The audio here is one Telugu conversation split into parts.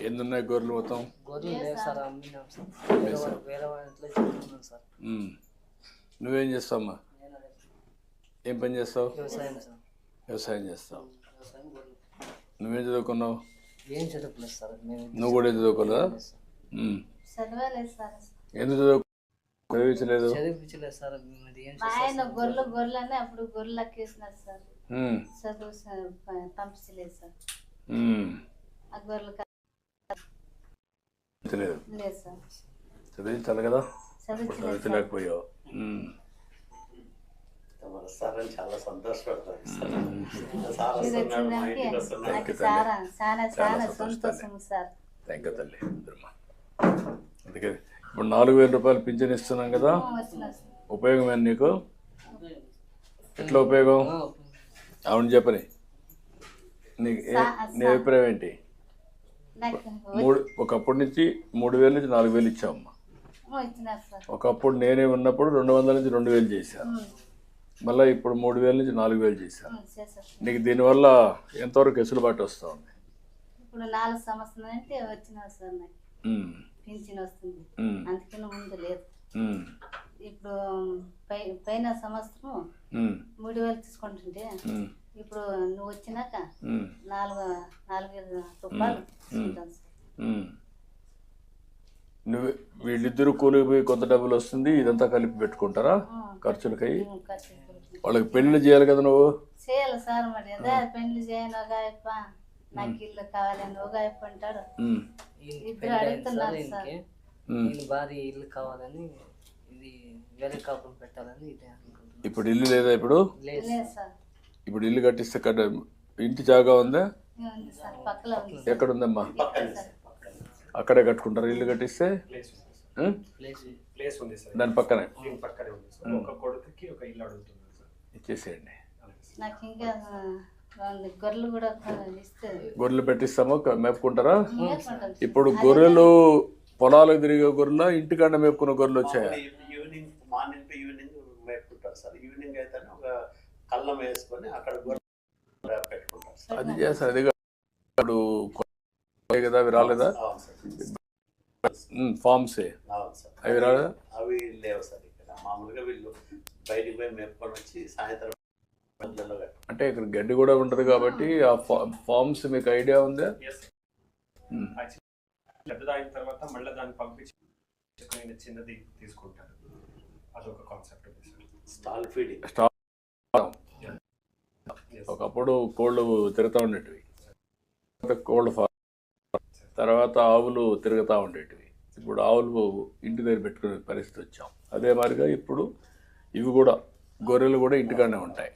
ఎన్ని ఉన్నాయి గొర్రెలు మొత్తం. నువ్వేం చేస్తావమ్మా? ఏం పని చేస్తావు? వ్యవసాయం సార్. వ్యవసాయం చేస్తావు. నువ్వేం చదువుకున్నావు? నువ్వు కూడా ఏం చదువుకోలేదా? ఉమ్. చదవలేదు సార్. ఎందుకు చదువు చదివించలేదు. చదివించలేదు సార్ ఆయన గొర్రెలు గొర్రెలని అప్పుడు సార్. చదువు పంపించలేదు సార్. ఆ గొర్రెలు సార్. చదివించాలి కదా? చదివించలేకపోయావు చాలా సంతోషపడతారు. సార్ మీరు వస్తున్నాడు మా వచ్చిందానికి ఇంటికి వస్తున్నాడు. నాకు చాలా చాలా చాలా సంతోషం సంతోషం సార్. థ్యాంక్ యూ తల్లి అందుకే ఇప్పుడు నాలుగు వేల రూపాయలు పింఛన్ ఇస్తున్నాం కదా? వచ్చినారు సార్. ఉపయోగం ఏంటి నీకు? ఎట్లా ఉపయోగం? అవును చెప్పని. నీకు ఏ- నీ అభిప్రాయం ఏంటి? మూడు ఒకప్పటి నుంచి మూడు వేల నుంచి నాలుగు వేలు ఇచ్చామమ్మా ఒకప్పుడు నేనే ఉన్నప్పుడు రెండు వందల నుంచి రెండు వేలు చేశాను. మళ్ళీ ఇప్పుడు మూడు వేల నుంచి నాలుగు వేలు చేశాను. నీకు దీనివల్ల ఎంతవరకు వెసులుబాటు వస్తూ ఉంది ఇప్పుడు నాలుగు సంవత్సరాలు అంటే సార్ నాకు. ఉమ్, పింఛన్ వస్తుంది. ఉమ్, అందుకని ముందు లేదు. ఇప్పుడు పై పైన సంవత్సరం మూడు వేలు తీసుకుంటుంటే ఇప్పుడు నువ్వు వచ్చినాక నాలుగు నాలుగు వేల రూపాయలు తీసుకుంటాను సార్. ఉమ్. నువ్వు వీళ్ళిద్దరు కూలికి పోయి కొంత డబ్బులు వస్తుంది ఇదంతా కలిపి పెట్టుకుంటారా? ఖర్చులకై. వాళ్ళకి పెళ్ళి చేయాలి కదా నువ్వు? చేయాలి సార్ మరి. అదే పెళ్ళి చేయను ఒక అయ్యప్ప నాకు ఇల్లు కావాలని ఒక అయ్యప్ప అంటాడు. ఇద్దరు అడుగుతున్నారు సార్ భార్య ఇల్లు కావాలని ఇది వేరే కాపురం పెట్టాలని ఇప్పుడు ఇల్లు లేదా ఇప్పుడు? లేదు లేదు సార్. ఇప్పుడు ఇల్లు కట్టిస్తే కట్ట ఇంటి జాగా ఉందా? ఉంది సార్ పక్కలో ఉంది ఎక్కడ ఉందమ్మా అక్కడే కట్టుకుంటారు ఇల్లు కట్టిస్తే? ఉం? ప్లేస్ ప్లేస్ ఉంది సార్. దాని పక్కనే? దీని పక్కనే ఉంది సార్. ఒక కొడుకుకి ఒక ఇల్లు అడుగుతున్నాను సార్. ఇచ్చేసేయండి. నాకు ఇంకా రెండు గొర్రెలు కూడా ఇస్తే గొర్రెలు పెట్టిస్తామో మేపుకుంటారా. ఇప్పుడు గొర్రెలు పొలాలకు తిరిగే గొర్రెల ఇంటికాడ మేపుకున్న గొర్రెలు వచ్చాయా ఈవినింగ్ మార్నింగ్ టు ఈవినింగ్ మేపుకుంటారు సార్ ఈవినింగ్ అయితే ఒక కళ్ళం వేసుకొని అక్కడ పెట్టుకుంటారు అది చేస్తారు. అది కాదు. ఇప్పుడు కదా అవి రాలేదా అవి రాలేదా అవి లేవు సార్ ఇక్కడ. మామూలుగా వీళ్ళు బయటికి పోయి మేపుకొని వచ్చి సాయంత్రం అంటే ఇక్కడ గడ్డి కూడా ఉంటుంది కాబట్టి ఆ. ఫా- ఫామ్స్ మీకు ఐడియా ఉందా. పెద్దది అయిన తర్వాత మళ్ళీ దాన్ని పంపించి చిన్న- చిన్నది తీసుకుంటారు. అదొక కాన్సెప్ట్ స్టాల్ ఫీడింగ్. Yes. ఒకప్పుడు కోళ్ళు తిరుగుతూ ఉండేటివి. కోళ్ళు ఫార్మ్ తర్వాత ఆవులు తిరుగుతూ ఉండేటివి. ఇప్పుడు ఆవులు ఇంటి దగ్గర పెట్టుకునే పరిస్థితి వచ్చాం. అదే మాదిరిగా ఇప్పుడు ఇవి కూడా గొర్రెలు కూడా ఇంటికాడనే ఉంటాయి.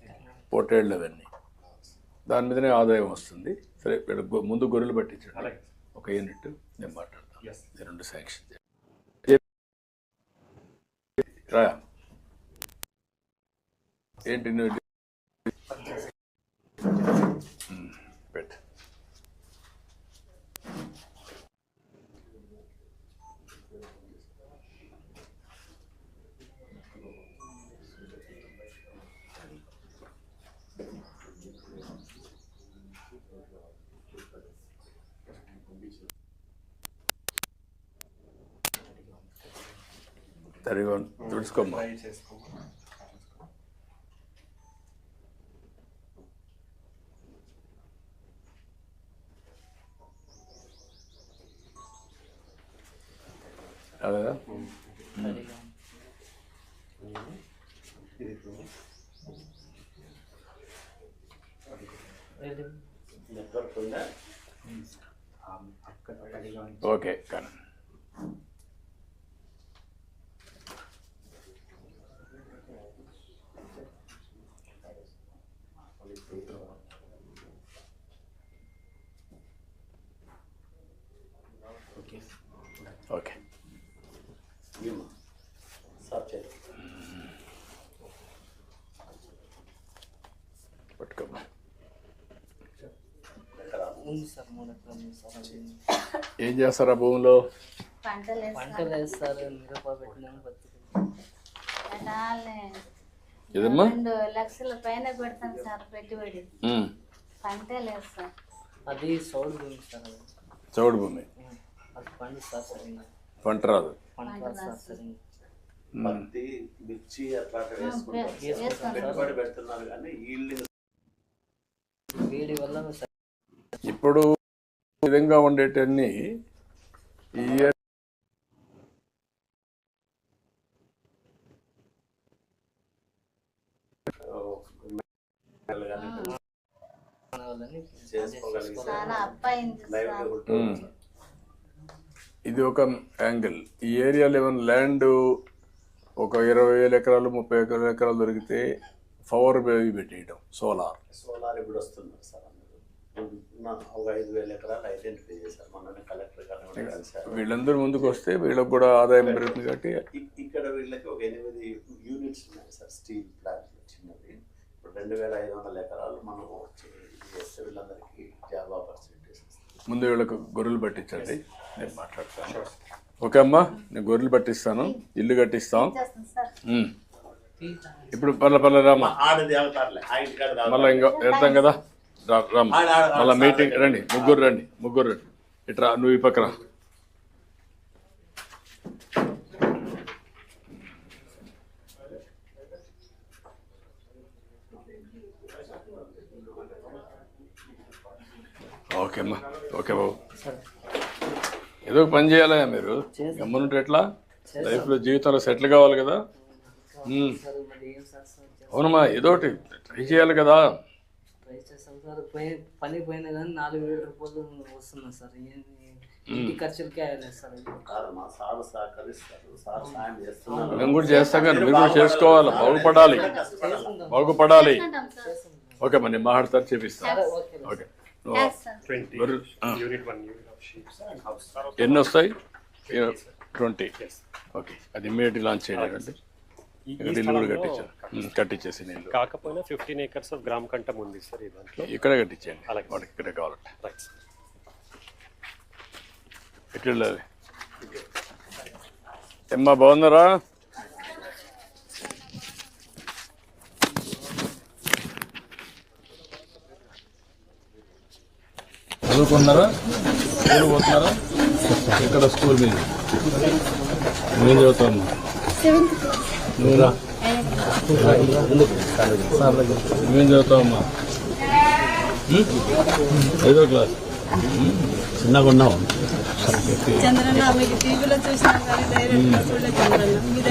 పొట్టేళ్ళు అవన్నీ. దాని మీదనే ఆదాయం వస్తుంది. సరే ముందు గొర్రెలు పట్టించండి. ఒక యూనిట్ నేను మాట్లాడతాను. రెండు శాంక్షన్ చేయండి. ఏంటి నువ్వు ఉమ్, పెట్టు. సరిగా తుడుచుకోమ్మా. పడిగా ఓకే కానీ ఓకే ఇవ్వమ్మా. సార్ చేయండి పట్టుకోమ్మా ఎకరా ఉంది సార్ మూడు ఎకరాలు ఉంది సార్ అది ఏం చేస్తారు ఆ భూమిలో? పంటలు వేస్తాను పంటలు వేస్తారు మిరప పెట్టినాము బతుకు పెట్టాలి. ఏదమ్మా? రెండు లక్షల పైన పెడతాను సార్ పెట్టుబడి. ఉమ్, పంటలు వేస్తాం అది సౌడు భూమి సార్ అది. చౌడు భూమి? రాదు సార్ సరిగ్గా పంట రాదు. పంట రాదు సార్ సరిగ్గా పత్తి మిర్చి అట్లాంటివి వేసుకుంటారు వేసుకుంటాం. పెట్టుబడి పెడుతున్నారు కానీ వేడి వల్ల సరి- ఇప్పుడు విధంగా ఉండేటన్ని ఈ ఉమ్. ఇది ఒక యాంగిల్. ఈ ఏరియాలో ఏమైనా ల్యాండ్ ఒక ఇరవై వేల ఎకరాలు ముప్పై వేల ఎకరాలు దొరికితే పవర్ బేవి పెట్టేయడం సోలార్. సోలార్ ఇప్పుడు వస్తున్నారు సార్ ఒక ఐదు వేల ఎకరాలు ఐడెంటిఫై చేశారు. మొన్న కలెక్టర్ గారు కూడా కలిశారు. వీళ్ళందరూ ముందుకు వస్తే వీళ్ళకి కూడా ఆదాయం పెరుగుతుంది కాబట్టి ఇక్కడ వీళ్ళకి ఒక ఎనిమిది యూనిట్స్ ఉన్నాయి సార్. స్టీల్ ప్లాంట్ చిన్నది. ఇప్పుడు రెండు వేల ఐదు వందల ఎకరాలు మనం చేస్తే వీళ్ళందరికీ జాబ్ ఆపర్చునిటీస్ ముందు వీళ్ళకు గొర్రెలు పట్టించండి. నేను మాట్లాడతాను. ఓకే అమ్మా నేను గొర్రెలు పట్టిస్తాను. ఇల్లు కట్టిస్తాం. ఇప్పుడు పల్ల పల్ల రామా ఆడది అవుతారులే ఆ ఇంటికాడ మళ్ళీ ఇంకా వెళ్తాం కదా. రా రామ్మా ఆడ- ఆడ- ఆడ మళ్ళీ మీటింగ్. రండి. ముగ్గురు రండి ముగ్గురు రండి. ఇట్రా నువ్వు ఈ పక్కన ఓకే అమ్మా ఓకే బాబు. ఏదో పని చేయాలా మీరు? గమ్మునుంటే ఎట్లా? లైఫ్లో జీవితంలో సెటిల్ కావాలి కదా? అవునమ్మా ఏదో ఒకటి ట్రై చేయాలి కదా. ట్రై సార్ పోయి పని పోయినా కానీ నాలుగు వేల రూపాయలు వస్తున్నాయి సార్. ఏంది ఇంటి ఖర్చులకే అయ్యలేదు సార్ మేము కూడా చేస్తాం కానీ మీరు కూడా చేసుకోవాలి బాగుపడాలి. బాగుపడాలి. ఓకే మరి నేను మాట్లాడతాను చేపిస్తాను సరే, ఓకే ఎన్ని వస్తాయి? ట్వంటీ. ఓకే. అది ఇమ్మీడియట్ లాంచ్ చేయాలండి ఇల్లు కూడా కట్టించేసి నీళ్ళు. కాకపోయినా ఫిఫ్టీన్ ఏకర్స్ ఆఫ్ గ్రామ్ కంటం ఉంది సార్ ఈ దాంట్లో. ఇక్కడే కట్టించండి అలాగే. ఇక్కడే కావాలంటే. రైట్ సార్ ఎట్లా వెళ్ళాలి? ఎమ్మా బాగున్నారా? చదువుకున్నారా స్కూల్ పోతున్నారా? ఇక్కడ స్కూల్ మీద? నువ్వేం చదువుతావు? నువ్వేం చదువుతావమ్మా? ఐదో క్లాస్ చిన్నగా ఉన్నావు. చంద్రన్న మీకు టీవీలో చూసినాం కానీ డైరెక్ట్గా చూడలే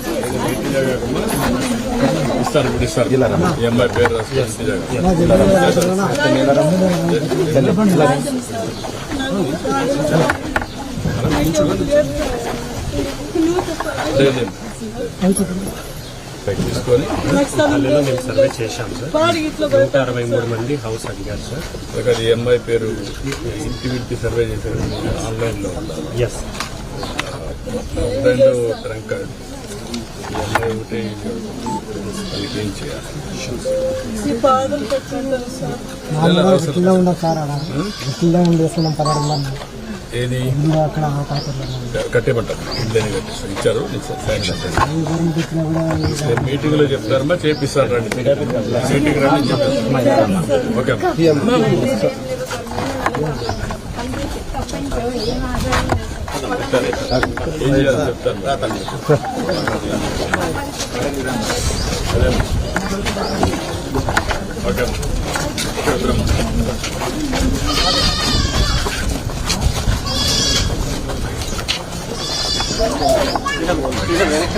ఇస్తారు ఇప్పుడు ఇస్తారు ఈ అమ్మాయి పేరు తీసుకొని మేము సర్వే చేశాం సార్ నూట అరవై మూడు మంది హౌస్ అడిగారు సార్. ఇక్కడ ఈ అమ్మాయి పేరు ఇంటి ఇంటి సర్వే చేశారు ఆన్లైన్లో ఎస్ రెండు ట్రంక్ కార్డు ఈ అమ్మాయి వాళ్ళకి ఏం చేయాలి ఏది అక్కడ కట్టేమంటారు కట్టిస్తారు ఇచ్చారు శాంక్షన్ మీటింగ్లో చెప్తారమ్మా చేపిస్తారు రండి మీటింగ్ రండి చెప్తారు ఓకే ఏం చెప్తాను ఓకే వెనక్కి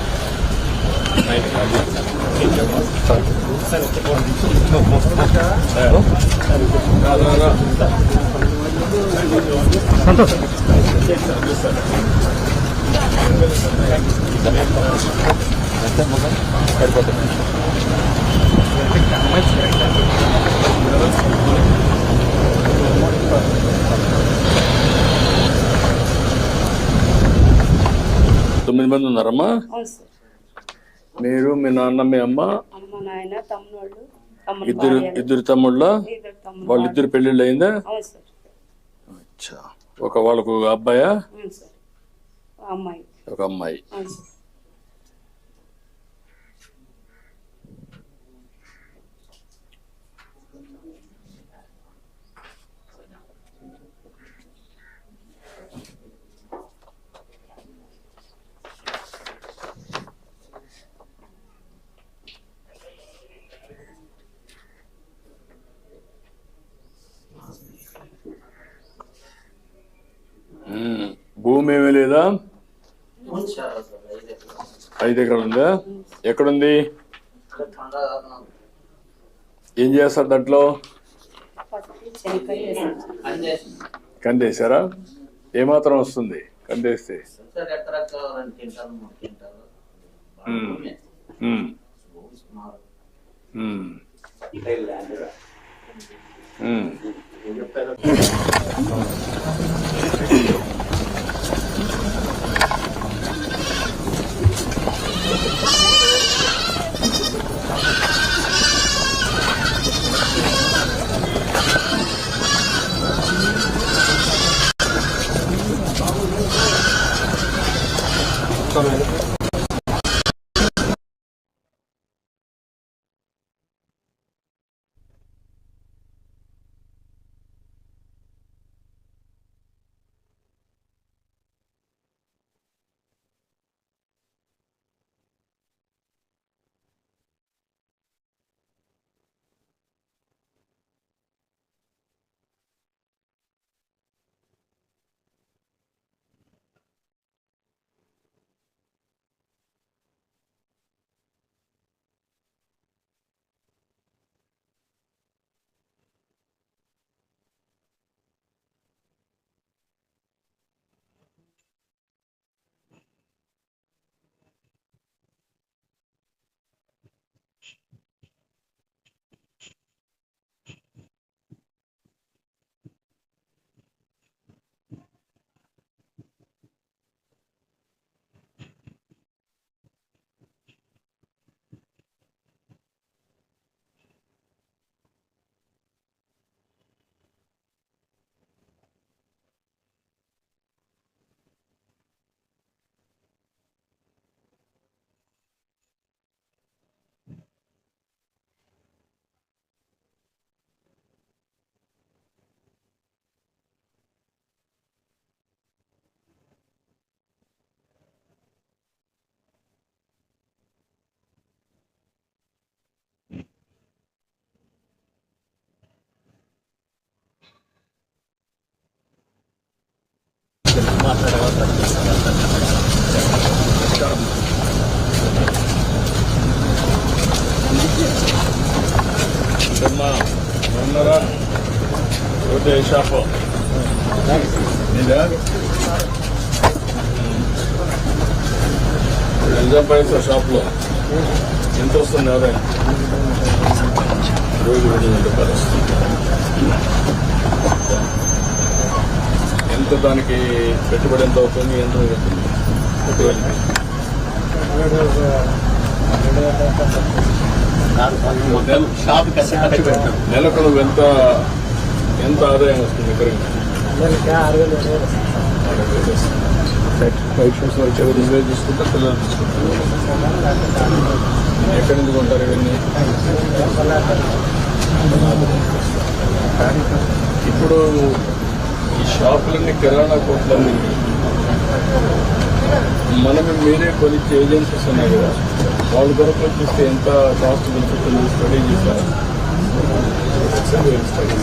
తొమ్మిది మంది ఉన్నారమ్మా? మీరు మీ నాన్న మీ అమ్మ అమ్మ నాయన తమ్ముళ్ళు తమ్ముడు ఇద్దరు ఇద్దరు తమ్ముళ్ళ? వాళ్ళిద్దరు పెళ్ళిళ్ళు అయిందా అచ్చా. ఒక వాళ్ళకు అబ్బాయా? ఒక అమ్మాయి అవును సార్ ఉమ్. భూమి ఏమీ లేదా ఐదు ఎకరాలు ఉందా ఎక్కడుంది? ఏం చేస్తారు దాంట్లో? కందేశారా? ఏమాత్రం వస్తుంది కందేస్తే? సార్ ఎకరాకు ఉన్నారా ఒకటే షాపు నీదా ఎంత షాప్లో ఎంత వస్తుంది ఆదాయం రోజు రెండు వేల రూపాయలు వస్తుంది దానికి పెట్టుబడి ఎంత అవుతుంది ఎంత పెడతాం నెలకు నువ్వు ఎంత ఎంత ఆదాయం వస్తుంది షూస్ వచ్చే నువ్వే చూసుకుంటా పిల్లలు చూసుకుంటారు ఎక్కడి నుంచి కొంటారు ఇవన్నీ? ఇప్పుడు ఈ షాపులన్నీ కిరాణా కొట్లన్నీ ఈ మనం మీరే కొలిచ్చే ఏజెన్సీస్ ఉన్నాయి కదా వాళ్ళ కొరకు చూస్తే ఎంత కాస్ట్ బెనిఫిట్ స్టడీ చేశారు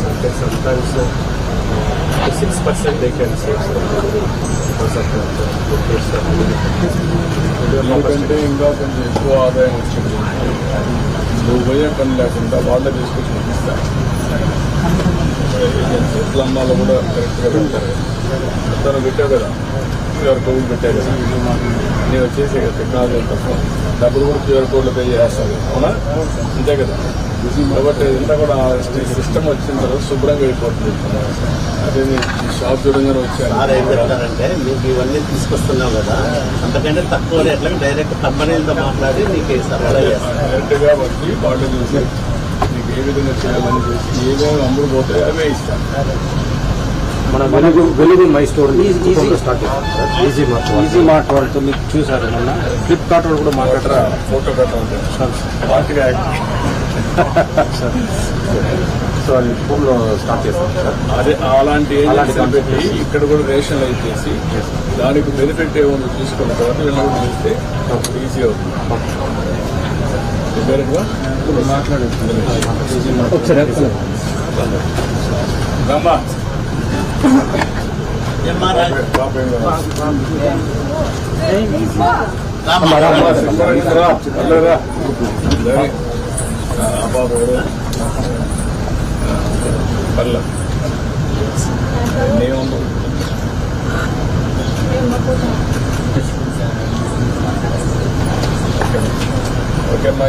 అంటే sometimes six percent they can save ఎందుకంటే ఇంకా కొంచెం ఎక్కువ ఆదాయం వచ్చింది నువ్వు పోయే పని లేకుండా వాళ్ళే తీసుకొచ్చి పంపిస్తారు ఎట్లా అమ్మాలో కూడా కరెక్ట్గా పెడతారు. తను పెట్టావు కదా. క్యూఆర్ కోడ్ పెట్టావు కదా. నేను వచ్చేసి టెక్నాలజీ తప్ప. డబ్బులు కూడా క్యూఆర్ కోడ్లో పే చేస్తాను అవునా? అంతే కదా. కాబట్టి ఇదంతా కూడా సిస్టమ్ వచ్చిన తర్వాత శుభ్రంగా అయిపోతుంది. అదే షాప్ చూడంగానే సార్ ఏం వచ్చాను చెప్తారంటే మీకు ఇవన్నీ తీసుకొస్తున్నావు కదా. అంతకంటే తక్కువ రేట్లకు డైరెక్ట్ కంపెనీలతో మాట్లాడి నీకు సరఫరా చేస్తారు డైరెక్ట్గా వచ్చి వాళ్ళు చూసి మీకు ఏ విధంగా చేయాలని చూసి ఏమేమి అమ్ముడు పోతాయో అవే ఇస్తాను మన వెలుగు వెలుగు my store start easy mart easy mart వాళ్ళతో మీకు చూసారు మొన్న. ఫ్లిప్కార్ట్ వాళ్ళు కూడా మాట్లాడరా ఫోటో పెట్టడం పార్టీగా సో అది ఫోన్లో స్టార్ట్ చేస్తాం సార్. అదే అలాంటి పెట్టి ఇక్కడ కూడా రేషన్ చేసి దానికి బెనిఫిట్ ఏమో తీసుకున్న తర్వాత వీళ్ళు కూడా చూస్తే ఈజీ అవుతుంది. డైరెక్ట్గా ఒకసారి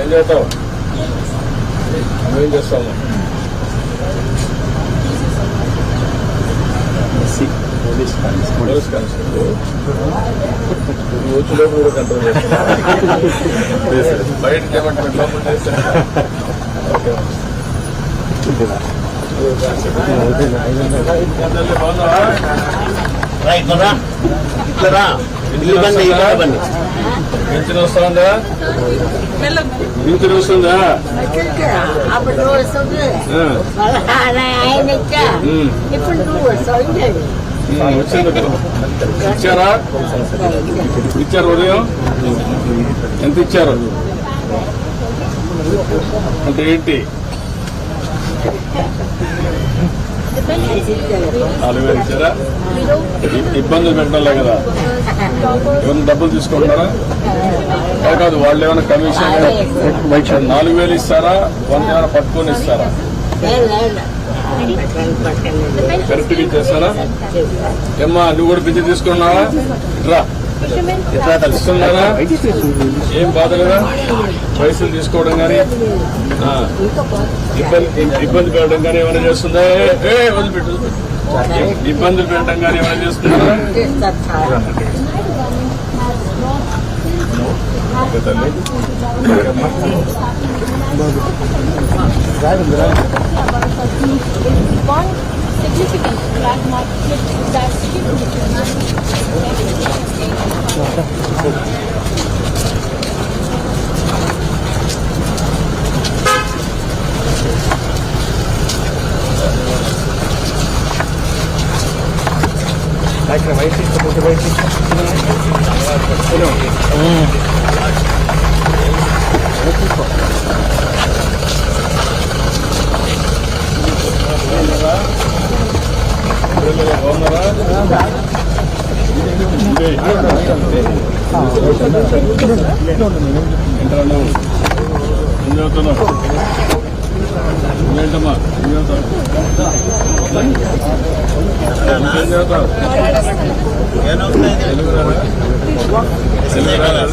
ఏం చేస్తావు నువ్వేం చేస్తావు పోలీస్ పోలీస్ కానిస్టేబుల్. రోజులో కూడా కంట్రోల్ చేస్తాను బయటకి ఏమంటారు లోపల చేస్తాను. ఇల్లు బండి, ఇల్లు బండి. వస్తుందా వస్తుందా అప్పుడు నువ్వు వస్తుంది ఆ, మళ్ళా ఆయన వచ్చా ఉమ్, ఇప్పుడు నువ్వు వస్తావు ఉమ్, వచ్చింది ఇచ్చారా? ఇచ్చారు ఉదయం? ఎంత ఇచ్చారు? అంటే ఏంటి? నాలుగు వేలు ఇచ్చారా? ఇబ్బందులు పెట్టడంలే కదా. ఏమైనా డబ్బులు తీసుకుంటారా కాదు, కాదు వాళ్ళు ఏమైనా కమిషన్ నాలుగు వేలు ఇస్తారా వంద ఏమైనా పట్టుకొని ఇస్తారా? కరెక్ట్గా ఇచ్చేస్తారా ఏమ్మా నువ్వు కూడా పిచ్చి తీసుకున్నావా? రా. ఇట్లా తెలుసుకున్నారా ఏం బాధ లేదా? పైసలు తీసుకోవడం కానీ ఇబ్బంది ఇబ్బంది పెట్టడం కానీ ఏమైనా చేస్తుందా? వదిలిపెట్టు వదిలిపెట్టు. ఇబ్బందులు పెట్టడం కానీ ఏమైనా చేస్తున్నారా? ఓకే తల్లి one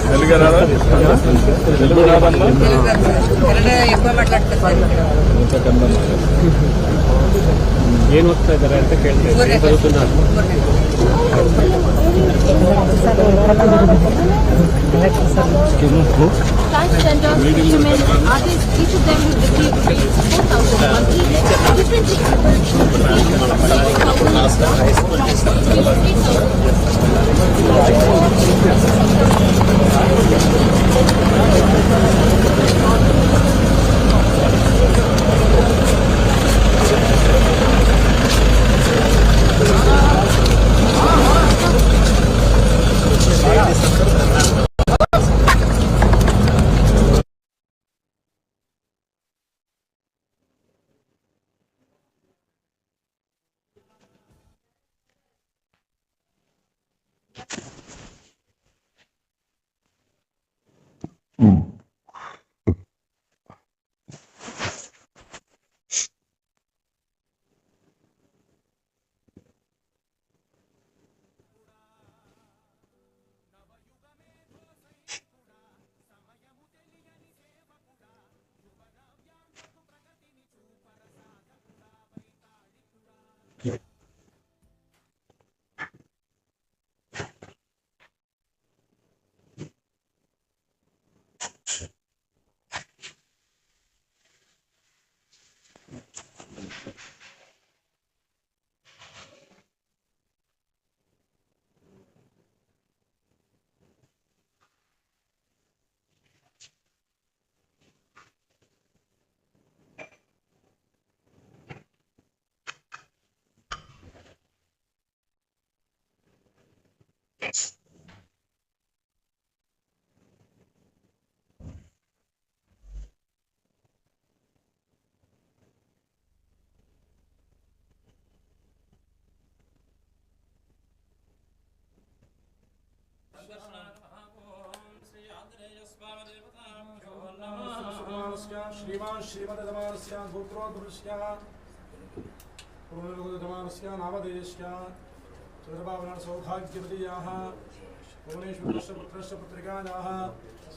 తెలుగు రాదా తెలుగు రాదమ్మా ಏನು ಓದ್ತಾ ಇದ್ದಾರೆ ಅಂತ ಕೇಳಿದೆ ಬರುತ್ತಿಲ್ಲ each of them has received 4,001 each, Thank you. Mm. श्रीमानस्य श्रीमान् श्रीमदधमानस्य गोत्रोद्भृस्य पुरोनिर्गोदधमानस्य नामधेयस्य चन्द्रबाबुनाथसौभाग्यवदीयाः भुवनेश्वरस्य पुत्रस्य पुत्रिकायाः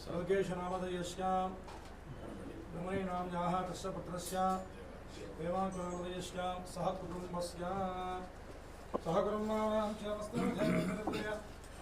सर्गेशनामधेयस्य ब्रह्मणीनाम्याः तस्य पुत्रस्य देवाङ्कुनामधेयस्य सह कुटुम्बस्य सह कुटुम्बानां च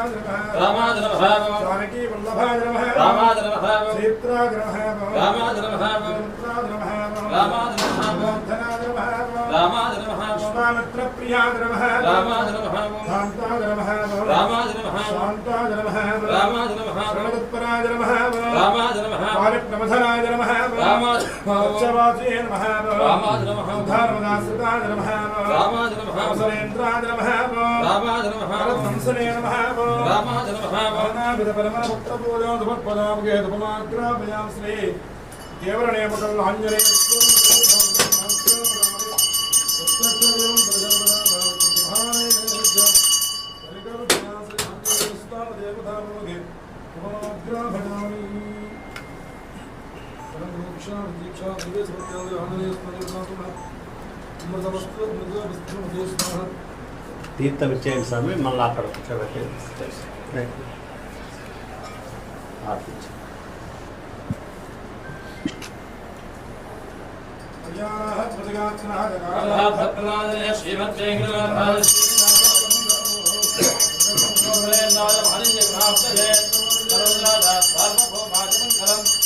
రామాయ నమః జానకీ వల్లభాయ నమః. రామాయ నమః శ్రీత్రాయ నమః. రామాయ నమః శ్రీత్రాయ నమః. రామాయ నమః వర్ధనాయ నమః. రామాయ నమః విశ్వామిత్ర ప్రియాయ నమః. రామాయ నమః శాంతాయ నమః. రామాయ నమః శాంతాయ నమః. రామాయ నమః ప్రణవత్పరాయ నమః రామాయ నమః ఆర్యప్రమధరాయ నమ రామాజే నమ రామాధర్మదాసృతాయ నమ రామాధర్మేంద్రాయ నమ రామాధర్మహంసనే నమ రామాధర్మహనాభిద పరమపుత్రపూజో ధుమత్పదాముఖే ధుమాగ్రాపయాం శ్రీ దేవరణేమకల్ ఆంజనేయ ఉపమాగ్రహణామి తీర్థం ఇచ్చేయండి స్వామి మళ్ళీ అక్కడ కూర్చోబెట్టి ఆర్పించి ఆంజనేయ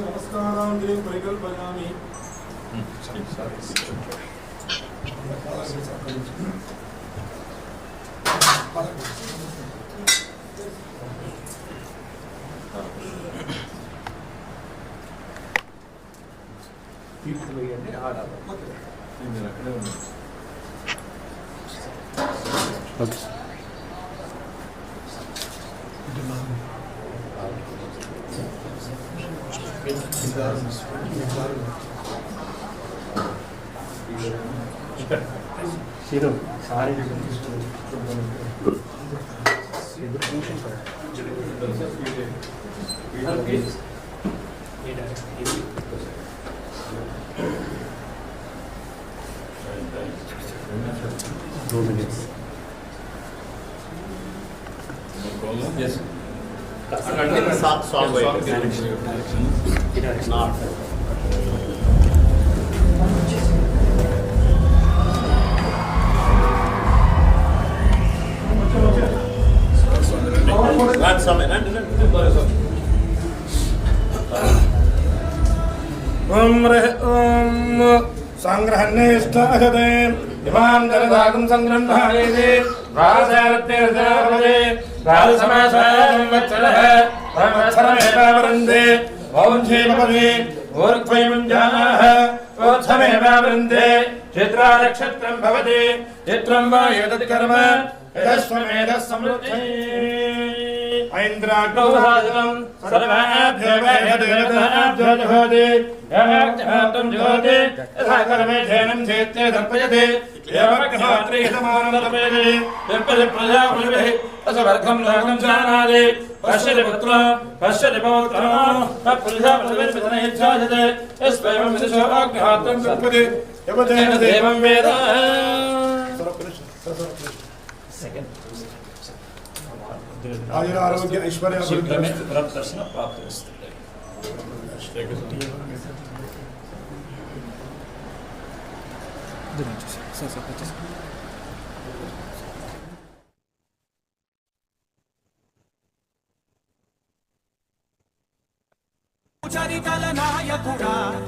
నమస్కారాంజలి పరికల్పయామి తీర్థం వేయండి ఆడాలి నేను అక్కడే ఉన్నాను శిరు sorry two minutes Yes. Soft soft not రండి స్వామి No, it's not. Land summit, land, land, land. ॐ सङ्ग्रहन्नेष्टाहते इमाम् जनताकम् सङ्ग्रह्णायते राजरत्नेर्जापदे राजसमासासंवत्सरः संवत्सरमेव वरन्ते ఓత్సమేవావృందే చిత్రా నక్షత్రం భవతి చిత్రం వా ఏతత్ కర్మ యదస్వమేధः సమృద్ధి ఐంద్రాగ్రౌహాజనం సర్వాభ్యో వేదదేవతాభ్యో జహోతి యాజ్ఞాతం జహోతి యథా కర్మేధేనం చేత్తే దర్పయతే ఏవజ్ఞాత్రే అసవర్గం లోకం జానాది పశ్యతి పుత్రం పశ్యతి పౌత్రం ప్రజాపతిభిర్విధనయిచ్ఛాయతే యస్వైవం విదుషోజ్ఞాతం దర్పయతి యవతేన దేవం వేద ఆయురారోగ్య ఐశ్వర్య దర్శన ప్రాప్తి